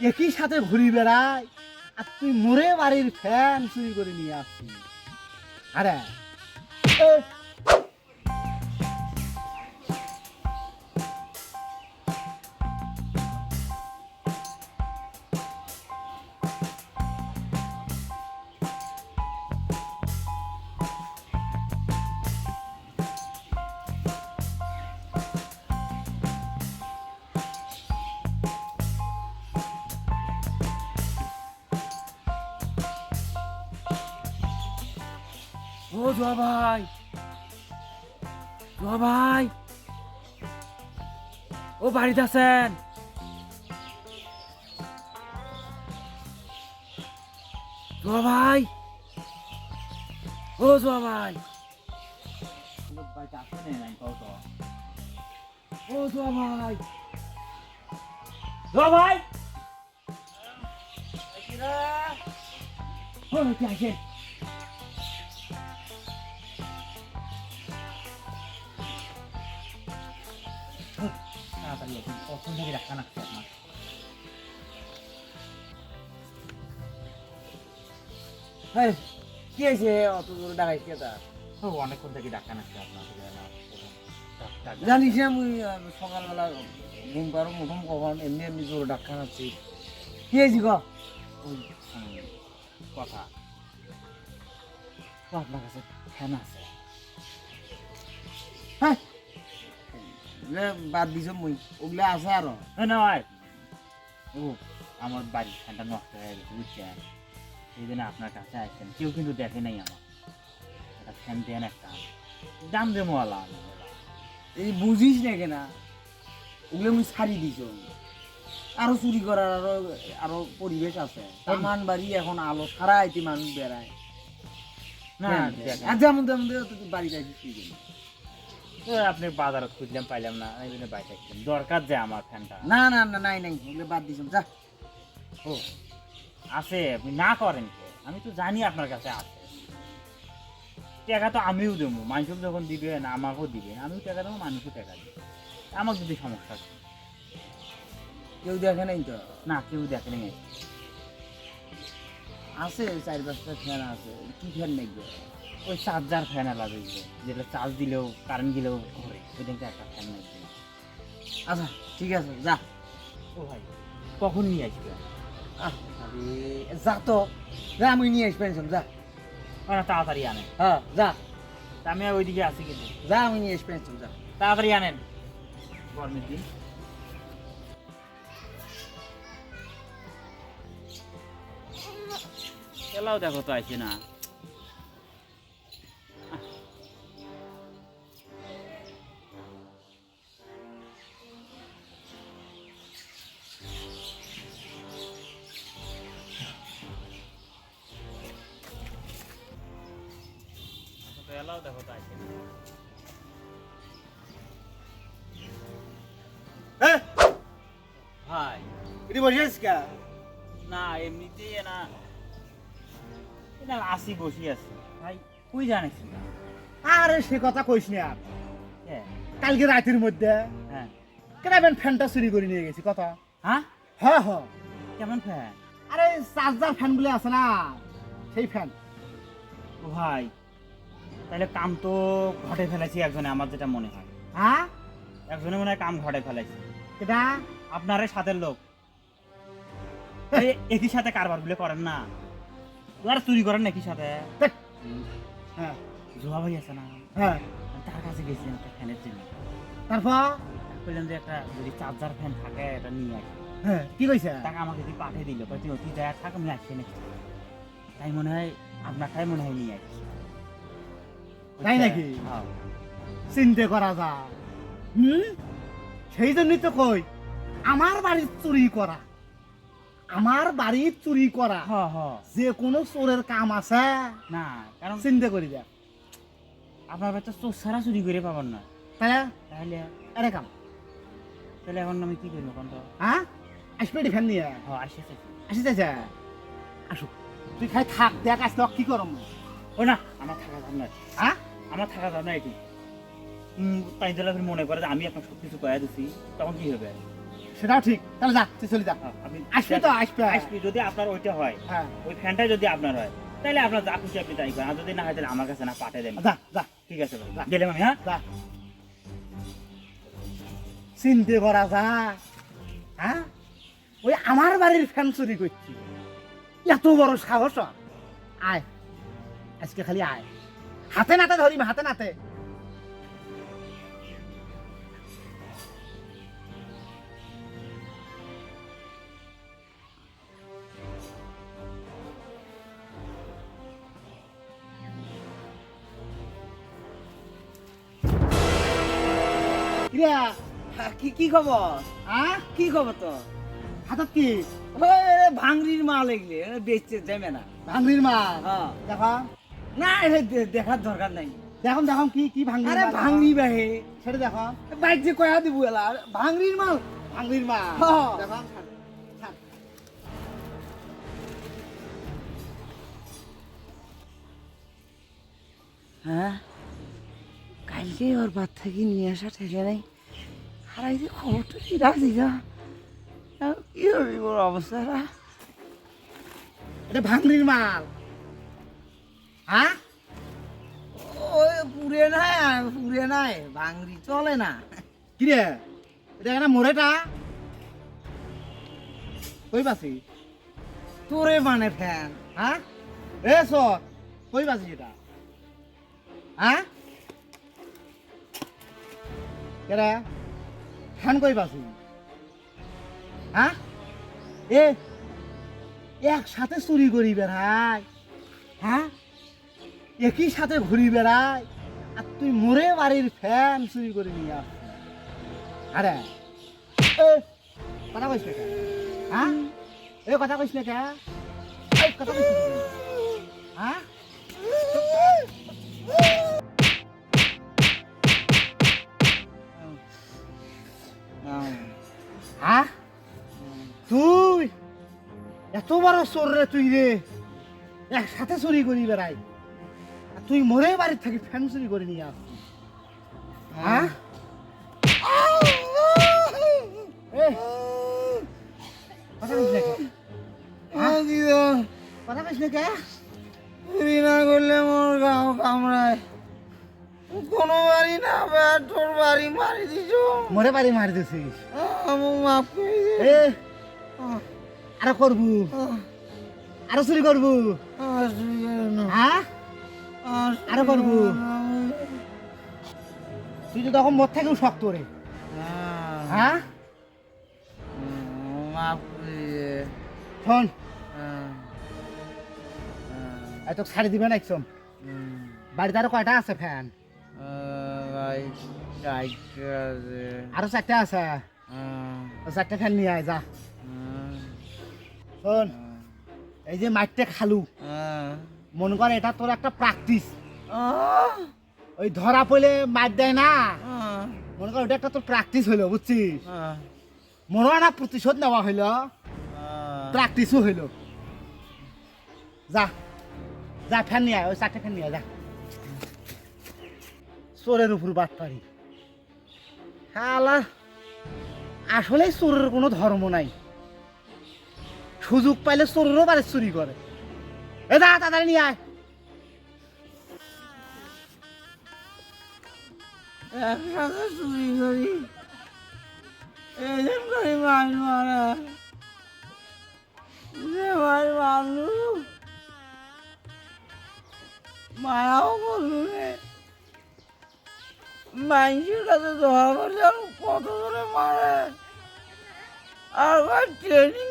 একই সাথে ঘুরি বেড়াই আর তুই মোরে বাড়ির ফ্যান চুরি করে নিয়ে আসছিস আরে ও জোয়া ভাই জোয়া ভাই। ও বাড়িতে আছেন? জোয়া ভাই ও জোয়া ভাই। ও জোয়া ভাই। জোয়া ভাই। ও কি আসেন তাড়াতাড়ি আসুন কখন থেকে দেখা নাচ্ছে আপনার কি হয়েছে? অত দূর ডাকাই কে তা ও অনেকক্ষণ থেকে ডাকা নাচ্ছে আপনার ডাক- জানিস আহ, সকালবেলা ঘুম পারো মুঠুম কখন এমনি এমনি জোর ডাক্তার আছি কি হয়েছি কথা আপনার আছে হ্যাঁ এ, বাদ দিছ মুই। ওগুলা আছে আরও না নয় ও আমার বাড়ির ফ্যানটা নষ্ট হয়ে গেছে বুঝছেন সেই জন্য আপনার কাছে আসছেন কেউ কিন্তু দেখে নাই আমার একটা ফ্যান দেন একটা দাম দেবো আলা এই বুঝিস না কেনা ওগুলো মুই ছাড়ি দিছ। আরও চুরি করার আরও আরও পরিবেশ আছে। সামান বাড়ি এখন আলো সারা আইতে মানুষ বেড়ায় না যেমন তেমন দিয়ে তুই আপনি বাজারে খুঁজলাম পাইলাম না। এই জন্য বাইরে। দরকার যে আমার ফ্যানটা। না না না নাই নাই ওগুলো বাদ দিছ যা। ও আছে আপনি না করেন কে? আমি তো জানি আপনার কাছে আছে। টাকা তো আমিও দেবো। মানুষ যখন দিবেন আমাকেও দিবেন আমিও টাকা দেবো মানুষও টাকা দিবে। আমার যদি সমস্যা আছে। কেউ দেখে নাই তো? না কেউ দেখেনি আছে চার পাঁচটা ফ্যান আছে। কি ফ্যান নেই? ওই চার্জার ফ্যান আলাদা যেটা চার্জ দিলেও কারেন্ট দিলেও ঘরে ওই দিনটা একটা ফ্যান নাই আচ্ছা ঠিক আছে যা। ও ভাই কখন নিয়ে আসবে? আহ, আরে যা তো। যা আমি নিয়ে আসব যা। না তাড়াতাড়ি আনেন। হ্যাঁ যা। আমি ওইদিকে আছি কিন্তু। যা আমি নিয়ে আসব যা। তাড়াতাড়ি আনেন। গরমের দিন। এলাও দেখো তো আছে না। এলাও দেখো তো ভাই। এটি বসে আছিস কা? না এমনিতেই না এটা আসি বসি আছি। ভাই কই জানিস না আরে সে কথা কইস না আর। কালকে রাতের মধ্যে হ্যাঁ। কেনাবেন ফ্যানটা চুরি করে নিয়ে গেছি কথা? হ্যাঁ? হ্যাঁ হ্যাঁ। কেমন ফ্যান? আরে চার্জার ফ্যানগুলো আছে না সেই ফ্যান। ভাই তাহলে কাম তো ঘটে ফেলেছি একজনে আমার যেটা মনে হয়। হ্যাঁ? একজনে মনে হয় কাম ঘটে ফেলেছি। এটা আপনার সাথের লোক। এই একই সাথে কারবারগুলো করেন না। আর চুরি করেন একই সাথে? হ্যাঁ। জোয়া ভাই আছে না? হ্যাঁ। তার কাছে গেছি একটা ফ্যানের জন্য। তারপর? বললাম যে একটা যদি চার্জার ফ্যান থাকে এটা নিয়ে আসি হ্যাঁ কি কইছে? টাকা আমাকে দিয়ে পাঠিয়ে দিল তুই অতি যায় থাক আমি আসছি নাকি? তাই মনে হয় আপনারটাই মনে হয় নিয়ে আসছি তাই নাকি? হ্যাঁ। চিন্তা করা যায় হুম? সেই জন্যই তো কই আমার বাড়ির চুরি করা। আমার বাড়ির চুরি করা। হ্যাঁ হ্যাঁ। যে কোনো চোরের কাম আছে। না কারণ চিন্তা করি যা। আপনার বাচ্চা চোর সারা চুরি করে পাবেন না। তাহলে তাহলে আরে কাম। তাহলে এখন আমি কি করব কোন তো হ্যাঁ? আসবে ফ্যান নিয়ে। হ্যাঁ আসি আসি। চাচা আসুক। তুই খাই থাক দেখ আসলে কি করম ও না আমার থাকা না হ্যাঁ? আমার থাকা যাবে না এটি তাই দিলে মনে করে যে আমি আপনার সব কিছু কয়ে দিচ্ছি তখন কি হবে? সেটাও ঠিক। তাহলে যা তুই চলে যা। হ্যাঁ, আপনি আসবে তো আসবে আসবে যদি আপনার ওইটা হয় হ্যাঁ। ওই ফ্যানটা যদি আপনার হয় তাহলে আপনার যা খুশি আপনি তাই করেন। আর যদি না হয় তাহলে আমার কাছে না পাঠিয়ে দেন। যা যা। ঠিক আছে ভাই। গেলাম আমি হ্যাঁ? যা। চিনতে করা যা। হ্যাঁ? ওই আমার বাড়ির ফ্যান চুরি করছি। এত বড় সাহস। আয়। আজকে খালি আয়। হাতে নাতে ধরিম হাতে নাতে। কি কি খবর হ্যাঁ কি খবর তো হাতত কি? ভাঙরির মাল এগুলি বেচতে দেবে না। ভাঙরির মা হ্যাঁ দেখো। না দেখার দরকার নাই। দেখুন দেখুন কি কি ভাঙরি আরে মাল দেখো। বাহে সেটা দেখো। বাইক যে কয়া দিব এলা? ভাঙরির মাল? ভাঙরির মা হ্যাঁ। দেখো ছাড়, ছাড়। হ্যাঁ? কালকে ওর বাদ থেকে নিয়ে আসা ঠেকে নাই। হারাই যে খবরটা কি রাখছি যা কি হবে ওর অবস্থাটা এটা ভাঙরির মাল। হ্যাঁ? ওই পুরে নাই পুরে নাই ভাঙরি চলে না। কি রে এটা একটা মোড়েটা কই পাছি তোরে মানে ফ্যান হ্যাঁ? এ সর কই পাছি এটা? হ্যাঁ? কেরা? ফ্যান কই পাছি হ্যাঁ? এ একসাথে চুরি করি বেড়াই হ্যাঁ? একই সাথে ঘুরি বেড়াই আর তুই মোরে বাড়ির ফ্যান চুরি করে নিয়ে আসছিস আরে কথা কইস না হ্যাঁ? এ কথা কইস না কে কথা কইস? হ্যাঁ? হ্যাঁ? তুই, এত বড় চোর রে তুই রে। একসাথে চুরি করি আর তুই মোরে বাড়ির থেকে ফ্যান চুরি করে নিয়ে আসছিস হ্যাঁ? কথা কইস না কে? হ্যাঁ? কথা কইস না কে চুরি না করলে মোর গাও কামড়ায়। কোনো বাড়ি না বের তোর বাড়ি মারি দিছ। মোরে বাড়ি মারি দিছিস? আমাকে মাফ করে দে। এ আরও করবু। আরও চুরি করবু। হ্যাঁ? আর করব। তুই তো তখন মোর থেকেও শক্ত রে হ্যাঁ। শোন তোকে ছাড়ি দিবে না একদম। বাড়িতে আরও কয়টা আছে ফ্যান। আরও চারটে আছে। চারটে ফ্যান নিয়ে আয় যা। শোন এই যে মাঠটা খালু হ্যাঁ। মনে কর এটা তোর একটা প্র্যাকটিস ওই ধরা পড়লে মার দেয় না। মনে কর ওটা একটা তোর প্র্যাকটিস হইল বুঝছিস? মনে হয় না প্রতিশোধ নেওয়া হইল। প্র্যাকটিসও হইল। যা যা ফ্যান নিয়ে আয় ওই চারটে ফ্যান নিয়ে যা। চোরের উপর বাট পারি শালা আসলে চোরের কোনো ধর্ম নাই। সুযোগ পাইলে চোরেরও বাড়ি চুরি করে। এ যা তাড়াতাড়ি নিয়ে আয়। একসাথে চুরি করি। এরকম করে মাছ মারা। যে মাছ মারলু মায়াও করলু রে। মানুষের কাছে ধরা পড়ছে কত ধরে মারে। আর ট্রেনিং